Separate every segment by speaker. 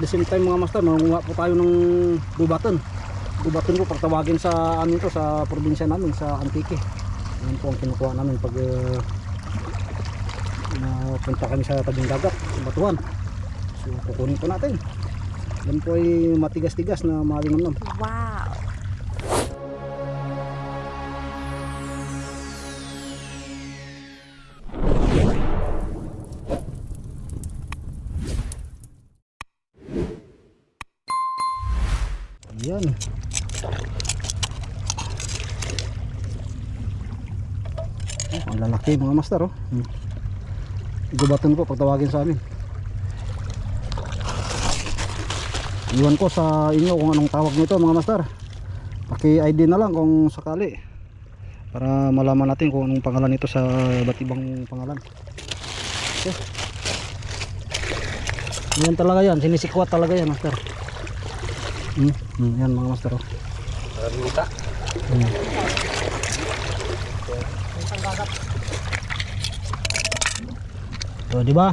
Speaker 1: the same time mga master, mangunguha po tayo ng gubaton. Gubaton po pagtawagin sa amin to sa probinsya namin sa Antique. Yan po ang kinukuha namin pag uh, napunta kami sa tabing dagat, sa. So kukunin po natin. Yan po ay matigas-tigas na malinamnam.
Speaker 2: Wow.
Speaker 1: Yan. Oh, ang lalaki mga master oh. Hmm. Gubaton po pagtawagin sa amin. Iwan ko sa inyo kung anong tawag nito mga master. Paki-ID na lang kung sakali. Para malaman natin kung anong pangalan nito sa iba't ibang pangalan. Okay. Yan talaga yan, sinisikwat talaga yan master. Hmm, hmm, yan mga master oh.
Speaker 3: Ramita.
Speaker 1: Hmm. So, di ba?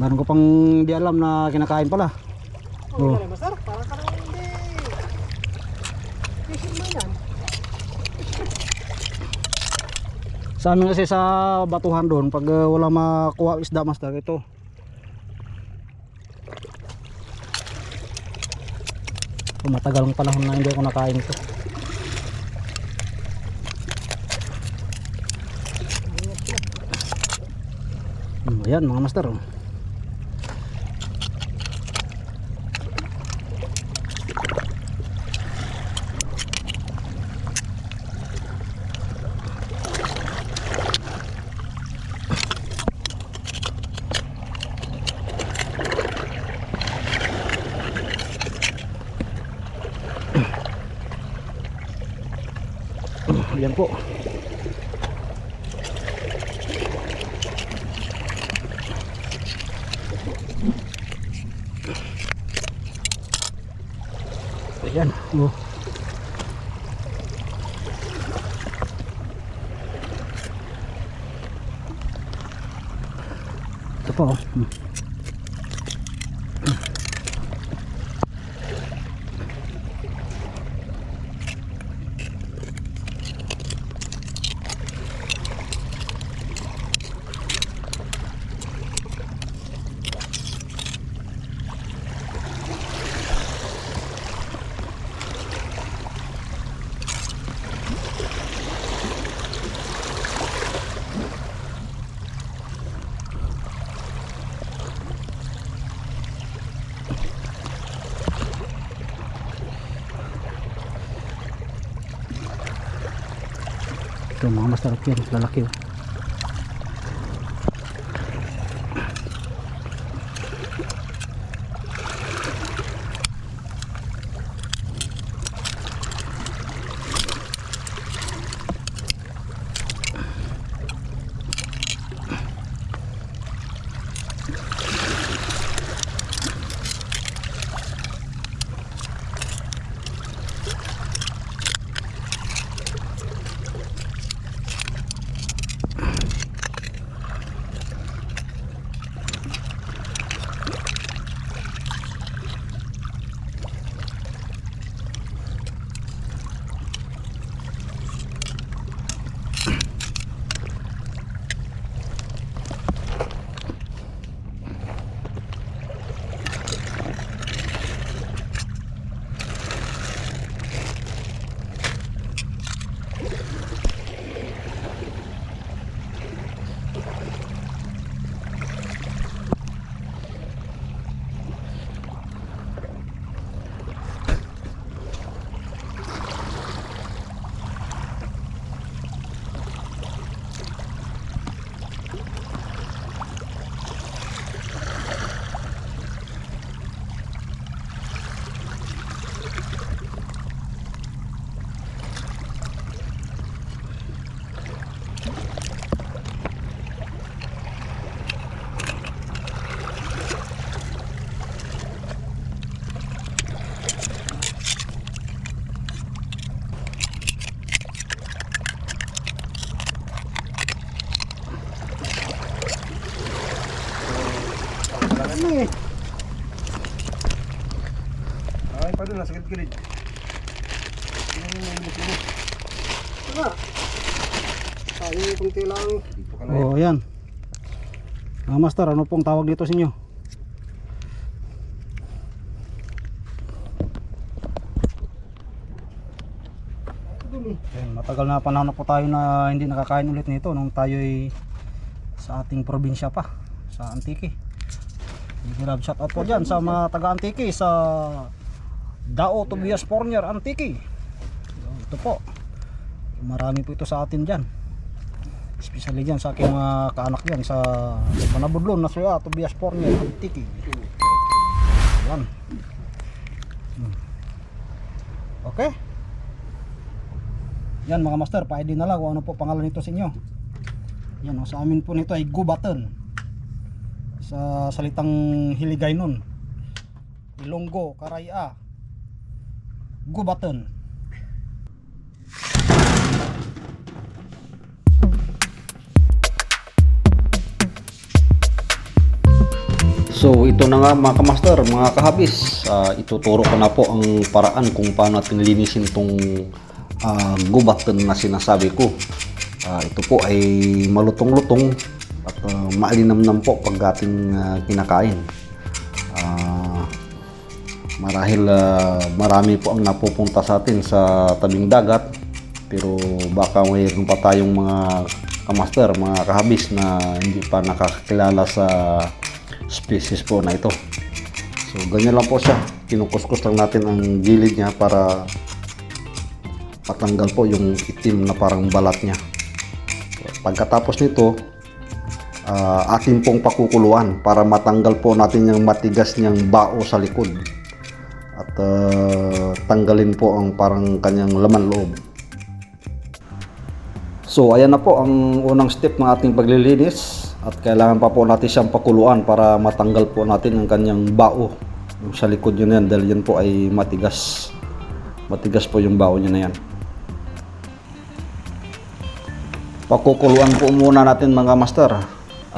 Speaker 1: Meron ko pang di alam na kinakain pala. Oh.
Speaker 4: Master, parang ka naman hindi. Fishing man yan.
Speaker 1: Sa amin kasi sa batuhan doon, pag uh, wala makuha isda master, ito. Oh, matagal ang panahon na hindi ako nakain ito. Hmm, ayan mga master. oh. Ayan po. Ayan. Oh. Ito po. oh. Ito mga masarap yan. Lalaki oh.
Speaker 2: eh. Ay, pa doon, nasa gilid-gilid.
Speaker 1: Tara. Tayo
Speaker 2: itong tilang. Oo,
Speaker 5: oh, eh. ayan. Ah, master, ano pong tawag dito sa inyo? Ayan, matagal na panahon po tayo na hindi nakakain ulit nito nung tayo ay sa ating probinsya pa, sa Antique. Love shout out po dyan sa mga taga Antique sa Dao Tobias Pornier Antique. Ito po. Marami po ito sa atin dyan. Especially dyan sa aking mga kaanak dyan sa Panabudlon na suya, Tobias Pornier Antique. Yan. Hmm. Okay. Yan mga master, pa-ID na lang kung ano po pangalan nito sa inyo. Yan, sa amin po nito ay Gubaton. Sa salitang Hiligay nun. Ilonggo, Karaya. Gubaton. So ito na nga mga kamaster, mga kahabis, Ah, ituturo ko na po ang paraan kung paano natin linisin itong uh, gubaton na sinasabi ko. Ah, ito po ay malutong-lutong at ah, maalinamnam po pag ating ah, kinakain. Ah, marahil ah, marami po ang napupunta sa atin sa tabing dagat pero baka mayroon pa tayong mga kamaster, mga kahabis na hindi pa nakakilala sa species po na ito. So ganyan lang po siya. Kinukuskus lang natin ang gilid niya para patanggal po yung itim na parang balat niya. Pagkatapos nito, ah, atin pong pakukuluan para matanggal po natin yung matigas niyang bao sa likod. At ah, tanggalin po ang parang kanyang laman loob. So ayan na po ang unang step ng ating paglilinis at kailangan pa po natin siyang pakuluan para matanggal po natin ang kanyang bao yung sa likod yun yan dahil yan po ay matigas matigas po yung bao niya na yan pakukuluan po muna natin mga master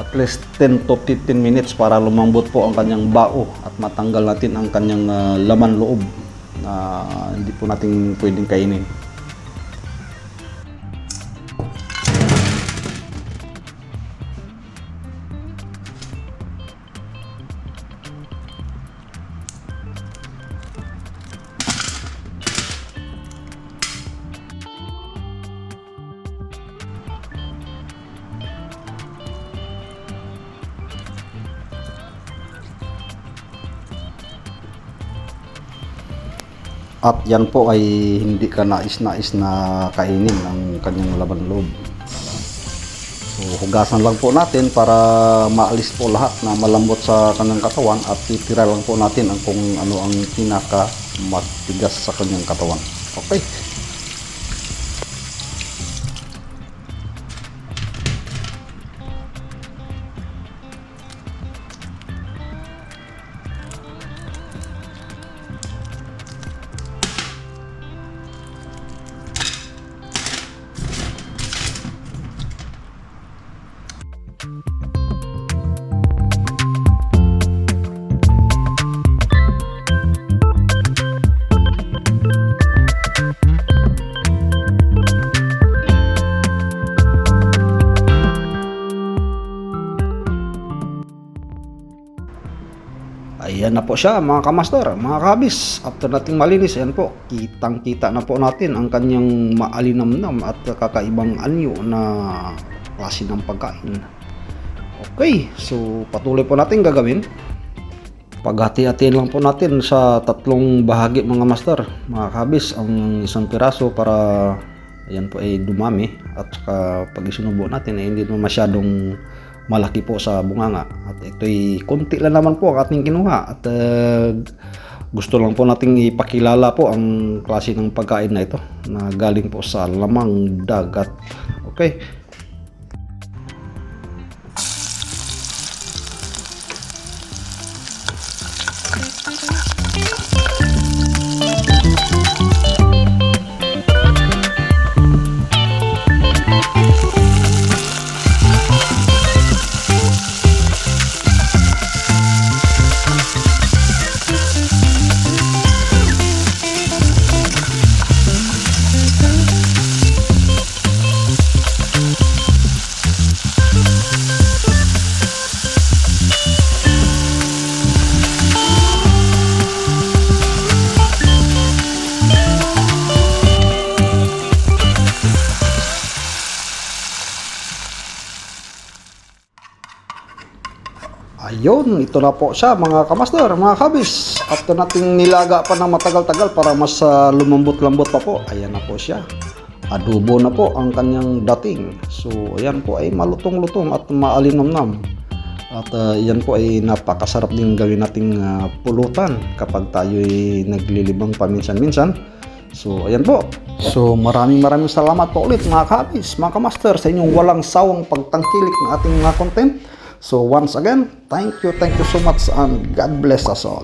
Speaker 5: at least 10 to 15 minutes para lumambot po ang kanyang bao at matanggal natin ang kanyang ah, laman loob na hindi po natin pwedeng kainin At yan po ay hindi ka nais-nais na kainin ang kanyang laban loob. So hugasan lang po natin para maalis po lahat na malambot sa kanyang katawan at titira lang po natin ang kung ano ang pinaka matigas sa kanyang katawan. Okay. Ayan na po siya mga kamaster, mga kabis. After nating malinis, ayan po, kitang kita na po natin ang kanyang maalinamnam at kakaibang anyo na klase ng pagkain. Okay, so patuloy po natin gagawin. Paghati-hatiin lang po natin sa tatlong bahagi mga master, mga kabis, ang isang piraso para ayan po ay dumami at saka pag isinubo natin ay hindi naman masyadong malaki po sa bunganga. At ito'y konti lang naman po ang ating kinuha. At eh, gusto lang po nating ipakilala po ang klase ng pagkain na ito na galing po sa lamang dagat. Okay Ayun, ito na po siya mga kamaster, mga kabis. After nating nilaga pa ng matagal-tagal para mas ah, lumambot-lambot pa po. Ayan na po siya. Adobo na po ang kanyang dating. So, ayan po ay malutong-lutong at maalinamnam. At ah, yan po ay napakasarap din gawin nating ah, pulutan kapag tayo ay naglilibang paminsan-minsan. So, ayan po. So, maraming maraming salamat po ulit mga kabis, mga kamaster sa inyong walang sawang pagtangkilik ng ating mga content. So, once again, thank you, thank you so much and God bless us all.